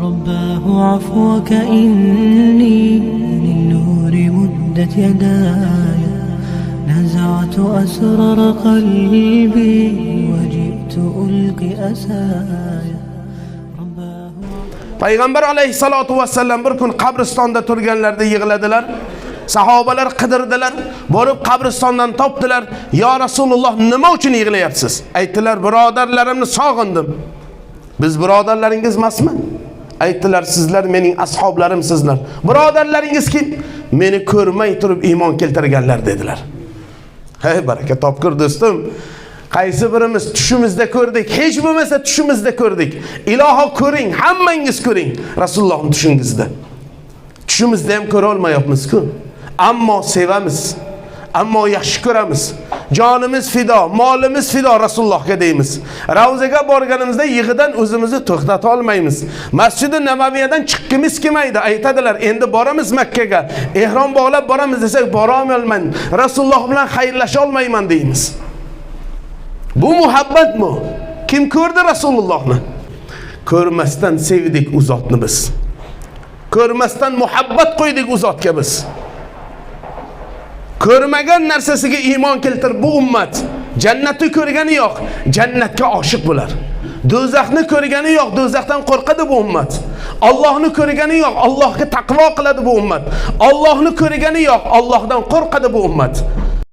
رباه عفوك إني للنور مدت يداي نزعت أسرار قلبي وجئت ألقي أسايا رباه payg'ambar alayhissalotu vassalam bir kun qabristonda turganlarida yig'ladilar sahobalar qidirdilar borib qabristondan topdilar yo rasululloh nima uchun yig'layapsiz aytdilar birodarlarimni sog'indim biz birodarlaringiz emasmi Aytdilar sizlar mening ashoblarimsizlar birodarlaringiz kim? Meni ko'rmay turib iymon keltirganlar dedilar. Hey baraka topkur do'stim. Qaysi birimiz tushimizda ko'rdik hech bo'lmasa tushimizda ko'rdik. İloho ko'ring hammangiz ko'ring. Rasulullohni tushingizda. Tushimizda ham ko'ra olmayapmiz-ku ammo sevamiz ammo yaxshi ko'ramiz jonimiz fido molimiz fido rasulullohga deymiz. Ravzaga borganimizda yig'idan o'zimizni to'xtata olmaymiz. Masjidi navaviyadan chiqqimiz kelmaydi aytadilar endi boramiz makkaga ehrom bog'lab boramiz desak borolmayman rasululloh bilan xayrlasha olmayman deymiz. Bu muhabbatmi kim ko'rdi rasulullohni? Ko'rmasdan sevdik u zotni biz. Ko'rmasdan muhabbat qo'ydik u zotga biz. Ko'rmagan narsasiga iymon keltir bu ummat jannatni ko'rgani yo'q jannatga oshiq bo'lar. Do'zaxni ko'rgani yo'q do'zaxdan qo'rqadi bu ummat. Allohni ko'rgani yo'q Allohga taqvo qiladi bu ummat. Allohni ko'rgani yo'q Allohdan qo'rqadi bu ummat.